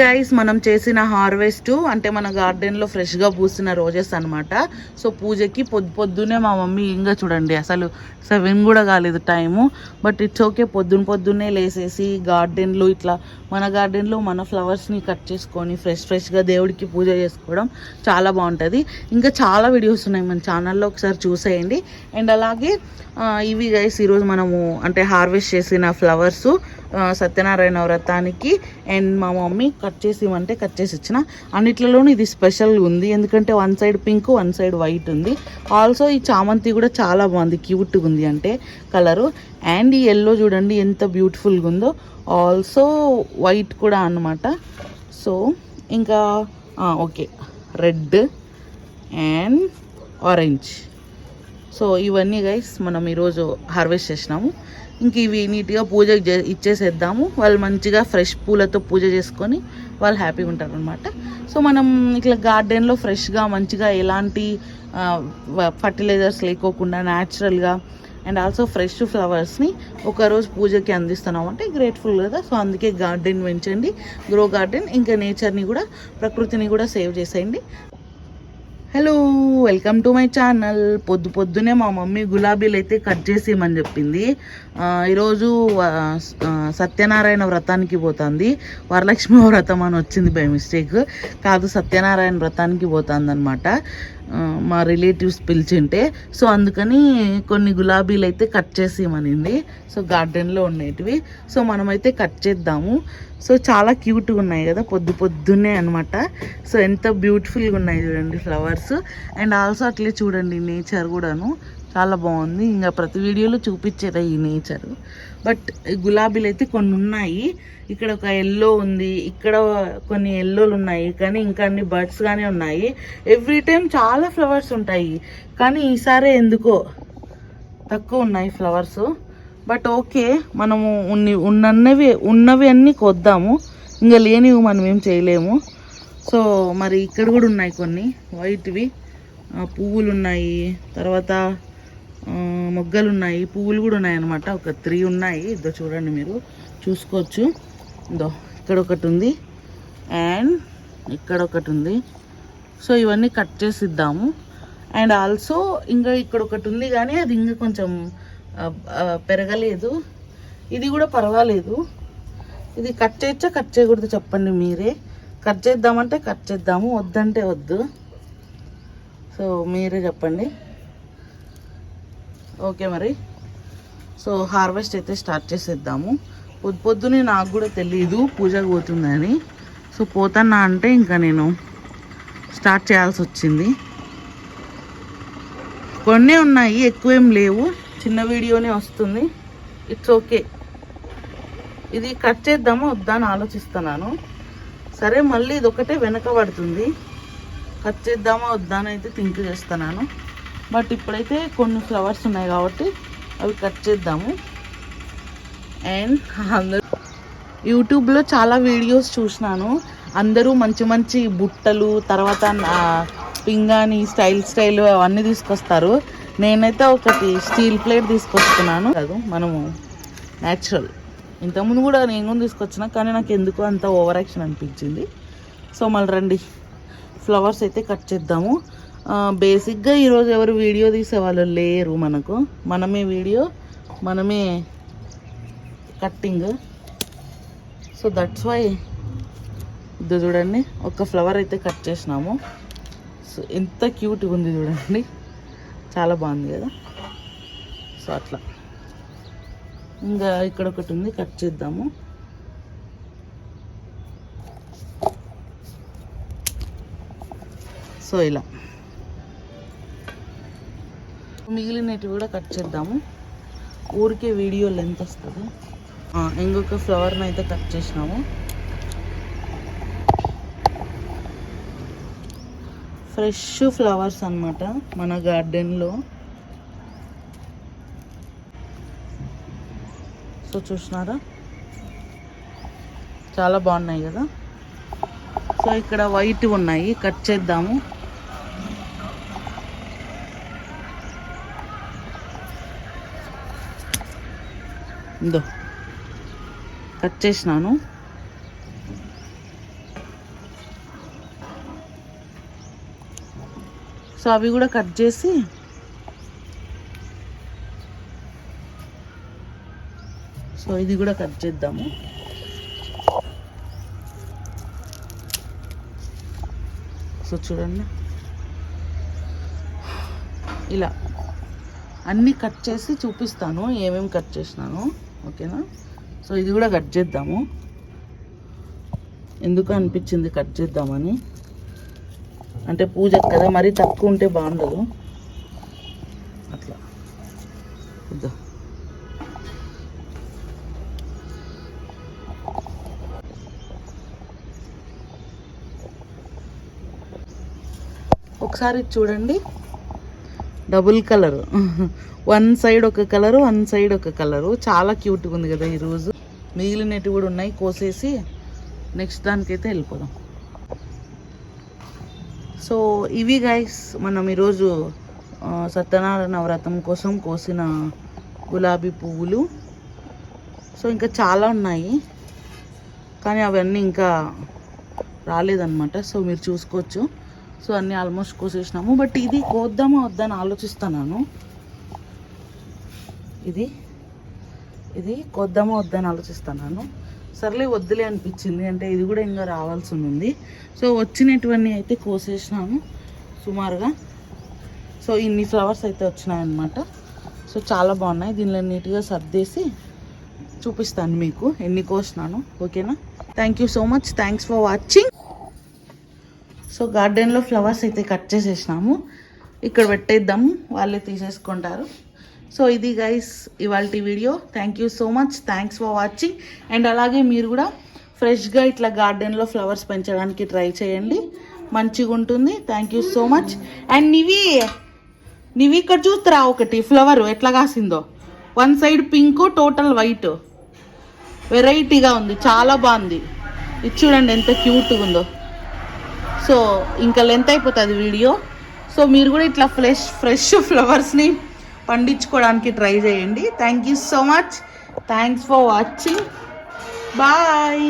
Guys మనం చేసిన harvest అంటే మన గార్డెన్లో ఫ్రెష్గా పూసిన రోజెస్ అనమాట సో పూజకి పొద్దు పొద్దునే మా మమ్మీ ఇంకా చూడండి. అసలు సెవెన్ కూడా కాలేదు టైము బట్ ఇట్స్ ఓకే పొద్దున పొద్దున్నే లేసేసి గార్డెన్లు ఇట్లా మన గార్డెన్లో మన ఫ్లవర్స్ని కట్ చేసుకొని ఫ్రెష్ ఫ్రెష్గా దేవుడికి పూజ చేసుకోవడం చాలా బాగుంటుంది. ఇంకా చాలా వీడియోస్ ఉన్నాయి మన ఛానల్లో ఒకసారి చూసేయండి. అండ్ అలాగే ఇవి గైస్ ఈరోజు మనము అంటే హార్వెస్ట్ చేసిన ఫ్లవర్స్ సత్యనారాయణ వ్రతానికి అండ్ మా మమ్మీ కట్ చేసి ఇవ్వంటే కట్ చేసి ఇచ్చిన. అన్నిట్లలోనూ ఇది స్పెషల్ ఉంది. ఎందుకంటే one side pink one side white ఉంది. ఆల్సో ఈ చామంతి కూడా చాలా బాగుంది. క్యూట్గా ఉంది అంటే కలరు అండ్ ఈ ఎల్లో చూడండి ఎంత బ్యూటిఫుల్గా ఉందో. ఆల్సో వైట్ కూడా అన్నమాట. సో ఇంకా okay red and orange so ఇవన్నీ గైస్ మనం ఈరోజు హార్వెస్ట్ చేసినాము. ఇంక ఇవి నీట్గా పూజకి ఇచ్చేసేద్దాము. వాళ్ళు మంచిగా ఫ్రెష్ పూలతో పూజ చేసుకొని వాళ్ళు హ్యాపీగా ఉంటారు అనమాట సో మనం ఇట్లా గార్డెన్లో ఫ్రెష్గా మంచిగా ఎలాంటి ఫర్టిలైజర్స్ లేకోకుండా న్యాచురల్గా అండ్ ఆల్సో ఫ్రెష్ ఫ్లవర్స్ని ఒకరోజు పూజకి అందిస్తున్నాం అంటే గ్రేట్ఫుల్ కదా. సో అందుకే గార్డెన్ పెంచండి గ్రో గార్డెన్ ఇంకా నేచర్ని కూడా ప్రకృతిని కూడా సేవ్ చేసేయండి. Hello welcome to my channel. పొద్దు పొద్దునే మా మమ్మీ గులాబీలు అయితే కట్ చేసేయమని చెప్పింది. ఈరోజు సత్యనారాయణ వ్రతానికి పోతుంది. వరలక్ష్మి వ్రతం అని వచ్చింది బై మిస్టేక్. కాదు సత్యనారాయణ వ్రతానికి పోతుంది అనమాట మా రిలేటివ్స్ పిలిచింటే. సో అందుకని కొన్ని గులాబీలు అయితే కట్ చేసేయమనింది. సో గార్డెన్లో ఉండేటివి. సో మనమైతే కట్ చేద్దాము. సో చాలా క్యూట్గా ఉన్నాయి కదా పొద్దు పొద్దున్నే అనమాట సో ఎంత బ్యూటిఫుల్గా ఉన్నాయి చూడండి ఫ్లవర్స్. అండ్ ఆల్సో అట్లే చూడండి నేచర్ కూడాను. చాలా బాగుంది. ఇంకా ప్రతి వీడియోలో చూపించేదా ఈ నేచర్. బట్ గులాబీలు అయితే కొన్ని ఉన్నాయి. ఇక్కడ ఒక ఎల్లో ఉంది. ఇక్కడ కొన్ని ఎల్లోలు ఉన్నాయి. కానీ ఇంకా అన్ని బర్డ్స్ కానీ ఉన్నాయి. ఎవ్రీ టైం చాలా ఫ్లవర్స్ ఉంటాయి. కానీ ఈసారి ఎందుకో తక్కువ ఉన్నాయి ఫ్లవర్స్. బట్ ఓకే మనము ఉన్ని ఉన్నవి ఉన్నవి అన్నీ కొద్దాము. ఇంకా లేనివి మనం ఏం చేయలేము. సో మరి ఇక్కడ కూడా ఉన్నాయి కొన్ని. వైట్వి. పువ్వులు ఉన్నాయి. తర్వాత మొగ్గలు ఉన్నాయి పువ్వులు కూడా ఉన్నాయి అనమాట ఒక త్రీ ఉన్నాయి. ఇదో చూడండి మీరు. చూసుకోవచ్చు. ఇదో ఇక్కడ ఒకటి ఉంది. అండ్ ఇక్కడ ఒకటి ఉంది. సో ఇవన్నీ కట్ చేసి ఇద్దాము. అండ్ ఆల్సో ఇంకా ఇక్కడ ఒకటి ఉంది కానీ అది ఇంకా కొంచెం పెరగలేదు. ఇది కూడా పర్వాలేదు. ఇది కట్ చేయొచ్చా కట్ చేయకూడదు చెప్పండి మీరే. కట్ చేద్దామంటే కట్ చేద్దాము. వద్దంటే వద్దు. సో మీరే చెప్పండి. ఓకే మరి. సో హార్వెస్ట్ అయితే స్టార్ట్ చేసేద్దాము. పొద్దు పొద్దునే నాకు కూడా తెలియదు పూజకు పోతుందని. సో పోతానా అంటే ఇంకా నేను స్టార్ట్ చేయాల్సి వచ్చింది. కొన్ని ఉన్నాయి ఎక్కువేం లేవు. చిన్న వీడియోనే వస్తుంది. It's okay. ఇది కట్ చేద్దామా వద్దా అని ఆలోచిస్తున్నాను. సరే మళ్ళీ ఇది ఒకటే వెనక పడుతుంది. కట్ చేద్దామా వద్దా అని అయితే థింక్ చేస్తున్నాను. బట్ ఇప్పుడైతే కొన్ని ఫ్లవర్స్ ఉన్నాయి కాబట్టి అవి కట్ చేద్దాము. అండ్ అందరూ యూట్యూబ్లో చాలా వీడియోస్ చూసినాను. అందరూ మంచి మంచి బుట్టలు తర్వాత పింగాని పింగాణి స్టైల్ స్టైల్ అవన్నీ తీసుకొస్తారు. నేనైతే ఒకటి స్టీల్ ప్లేట్ తీసుకొస్తున్నాను. కాదు మనము న్యాచురల్. ఇంతకుముందు కూడా నేను కూడా తీసుకొచ్చిన కానీ నాకు ఎందుకు అంత ఓవర్ యాక్షన్ అనిపించింది. సో మళ్ళీ రండి. ఫ్లవర్స్ అయితే కట్ చేద్దాము. బేసిక్గా ఈరోజు ఎవరు వీడియో తీసేవాళ్ళు లేరు మనకు. మనమే వీడియో మనమే కట్టింగ్ సో దట్స్ వై ఇది చూడండి ఒక ఫ్లవర్ అయితే కట్ చేసినాము. సో ఎంత క్యూట్గా ఉంది చూడండి. చాలా బాగుంది కదా. సో అట్లా. ఇంకా ఇక్కడ ఒకటి ఉంది కట్ చేద్దాము. సో ఇలా. మిగిలినవి కూడా కట్ చేద్దాము. ఊరికే వీడియో లెంత్ వస్తుంది. ఇంకొక ఫ్లవర్ని అయితే కట్ చేసినాము. ఫ్రెష్ ఫ్లవర్స్ అన్నమాట మన గార్డెన్లో సో చూసినారా? చాలా బాగున్నాయి కదా. సో ఇక్కడ వైట్ ఉన్నాయి. కట్ చేద్దాము. ఇందో. కట్ చేసినాను. సో అవి కూడా కట్ చేసి సో ఇది కూడా కట్ చేద్దాము. సో చూడండి. ఇలా అన్నీ కట్ చేసి చూపిస్తాను ఏమేమి కట్ చేసినాను. ఓకేనా? సో ఇది కూడా కట్ చేద్దాము. ఎందుకు అనిపించింది కట్ చేద్దామని? అంటే పూజకు కదా మరీ తక్కువ ఉంటే బాగుండదు. అట్లా. ఇద్దాం ఒకసారి చూడండి. Double colour. వన్ సైడ్ ఒక కలరు వన్ సైడ్ ఒక కలరు. చాలా క్యూట్గా ఉంది కదా ఈరోజు మిగిలినవి కూడా ఉన్నాయి. కోసేసి నెక్స్ట్ దానికైతే వెళ్ళిపోదాం. సో ఇవి గైస్ మనం ఈరోజు సత్యనారాయణ వ్రతం కోసం కోసిన గులాబీ పువ్వులు. సో ఇంకా చాలా ఉన్నాయి. కానీ అవన్నీ ఇంకా రాలేదన్నమాట. సో మీరు చూసుకోవచ్చు. సో అన్నీ ఆల్మోస్ట్ కోసేసినాము. బట్ ఇది కోద్దామా వద్దని ఆలోచిస్తున్నాను ఇది ఇది కొద్దామా వద్దని ఆలోచిస్తున్నాను సర్లే వద్దులే అనిపించింది. అంటే ఇది కూడా ఇంకా రావాల్సి ఉంది. సో వచ్చినటువన్నీ అయితే కోసేసినాను సుమారుగా. సో ఇన్ని ఫ్లవర్స్ అయితే వచ్చినాయన్నమాట. సో చాలా బాగున్నాయి. దీనిలో నీట్గా సర్దేసి చూపిస్తాను మీకు. ఎన్ని కోసినాను. ఓకేనా? Thank you so much thanks for watching so గార్డెన్లో ఫ్లవర్స్ అయితే కట్ చేసేసినాము. ఇక్కడ పెట్టేద్దాము. వాళ్ళే తీసేసుకుంటారు. సో ఇది గైస్ ఇవాళ video. Thank you so much thanks for watching and అలాగే మీరు కూడా ఫ్రెష్గా ఇట్లా గార్డెన్లో ఫ్లవర్స్ పెంచడానికి ట్రై చేయండి. మంచిగా ఉంటుంది. Thank you so much and Nivi Nivi ఇక్కడ చూస్తారా ఒకటి. ఫ్లవర్ ఎట్లా కాసిందో. One side pink total white వెరైటీగా ఉంది. చాలా బాగుంది. ఇది చూడండి ఎంత క్యూట్గా ఉందో. సో ఇంకా లెంత్ అయిపోతుంది వీడియో. సో మీరు కూడా ఇట్లా ఫ్రెష్ ఫ్రెష్ ఫ్లవర్స్ని పండించుకోవడానికి ట్రై చేయండి. Thank you so much thanks for watching bye